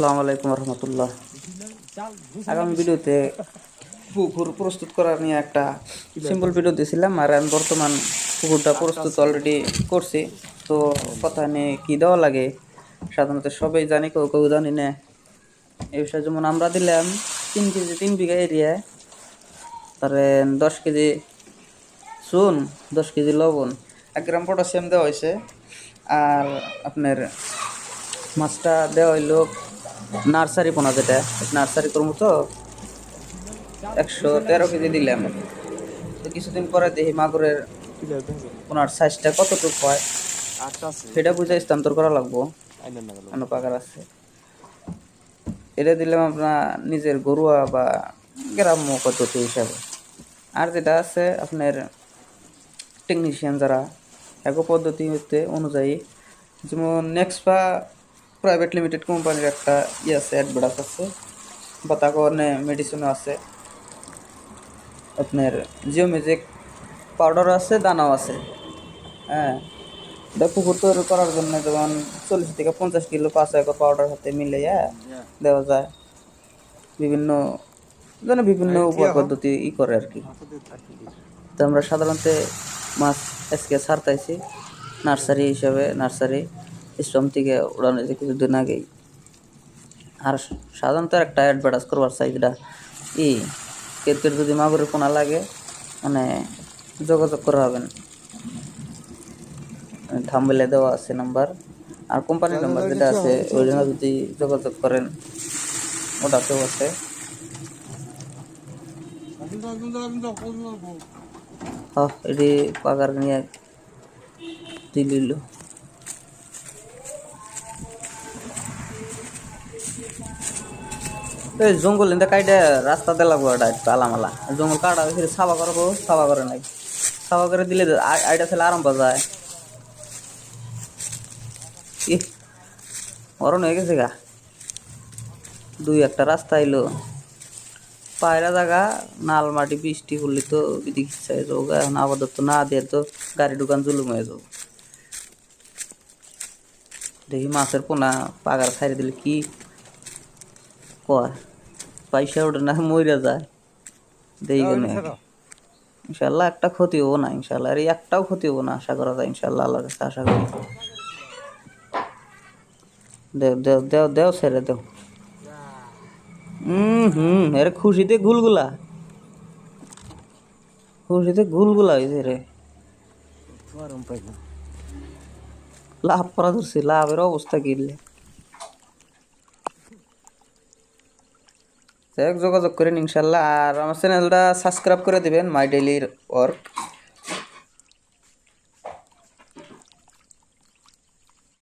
আসসালামু আলাইকুম রহমতুল্লাহ। আগামী ভিডিওতে পুকুর প্রস্তুত করা নিয়ে একটা সিম্পল ভিডিও দিয়েছিলাম, আর আমি বর্তমান পুকুরটা প্রস্তুত অলরেডি করছি। তো কথা নিয়ে কী দেওয়া লাগে, সাধারণত সবাই জানি, কেউ কেউ জানি না। এই বিষয়ে যেমন আমরা দিলাম তিন কেজি, তিন বিঘা এরিয়ায় তারে দশ কেজি চুন, দশ কেজি লবণ, এক গ্রাম পটাশিয়াম দেওয়া হয়েছে। আর আপনার মাছটা দেওয়া হইল নার্সারি পোনা যেটা, নার্সারি করব তো একশো তেরো কেজি দিলাম। তো কিছুদিন পরে দেখি মাগুরের ওনার সাইজটা কতটুকু হয়? সেটা বুঝে স্থানান্তর করা লাগবো। পাকার আছে। এটা দিলাম আপনার নিজের গরুয়া বা গ্রাম্য পদ্ধতি হিসাবে। আর যেটা আছে, আপনার টেকনিশিয়ান যারা একো পদ্ধতি হতে অনুযায়ী, যেমন নেক্সপা প্রাইভেট লিমিটেড কোম্পানির একটা ইয়ে আছে অ্যাডভার্টাস আছে। বা অনেক মেডিসিনও আছে। আপনার জিও ম্যাজিক পাউডার আছে দানাও আছে। হ্যাঁ এটা পুকুর তৈরি করার জন্য যেমন চল্লিশ থেকে পঞ্চাশ কিলো পাঁচ একর পাউডার হাতে মিলিয়ে দেওয়া যায়। বিভিন্ন যেন বিভিন্ন উপায় পদ্ধতি ই করে আর কি। তো আমরা সাধারণত মাছ আজকে ছাড়তাইছি। নার্সারি হিসাবে নার্সারি। স্টম থেকে উড়ানো হয়েছে কিছুদিন আগেই। আর সাধারণত একটা অ্যাডভার্টাইজ করবার চাই যেটা ই ক্রিকেট যদি মাগুরের পোনা লাগে মানে যোগাযোগ করা হবেন থাম্বেলে দেওয়া আছে নাম্বার আর কোম্পানির নাম্বার যেটা আছে ওই জন্য যদি যোগাযোগ করেন ওটাতেও আছে। এটি পাকার নিয়ে দিলিল এই জঙ্গল এনতে কাইটে রাস্তা দে লাগবো এটা একটু আলামালা জঙ্গল কাটা ফিরে সাফা করব সাফা করে নাই। সাফা করে দিলে আইটা ছেলে আরাম পাওয়া যায়। ই অরণ হয়ে গেছে গা। দুই একটা রাস্তা এলো পায়রা জায়গা নাল মাটি, বৃষ্টি করলে তো এদিকে চাই যাব। এখন না দিয়ে তো গাড়ি দোকান জুলুম হয়ে যাব দেখি মাছের পোনা পাগার ছাড়ি দিলে কি কয় পয়সা ওঠে না মরে যায়। দেখি কেন ইনশাল্লাহ একটা ক্ষতি হব না ইনশাল্লাহ আর একটাও ক্ষতি হব না আশা করা যায় ইনশাল্লাহ আল্লাহর কাছে আশা করি। দেও দেও দেও দেও ছেড়ে দেও। হুম হুম এরে খুশিতে গুলগুলা। খুশিতে গুলগুলা হয়েছে রে। লাভ করা ধরছি লাভের অবস্থা কিনলে যাই যোগাযোগ করেন ইনশাল্লাহ। আর আমার চ্যানেলটা সাবস্ক্রাইব করে দিবেন মাই ডেলির ওয়ার্ক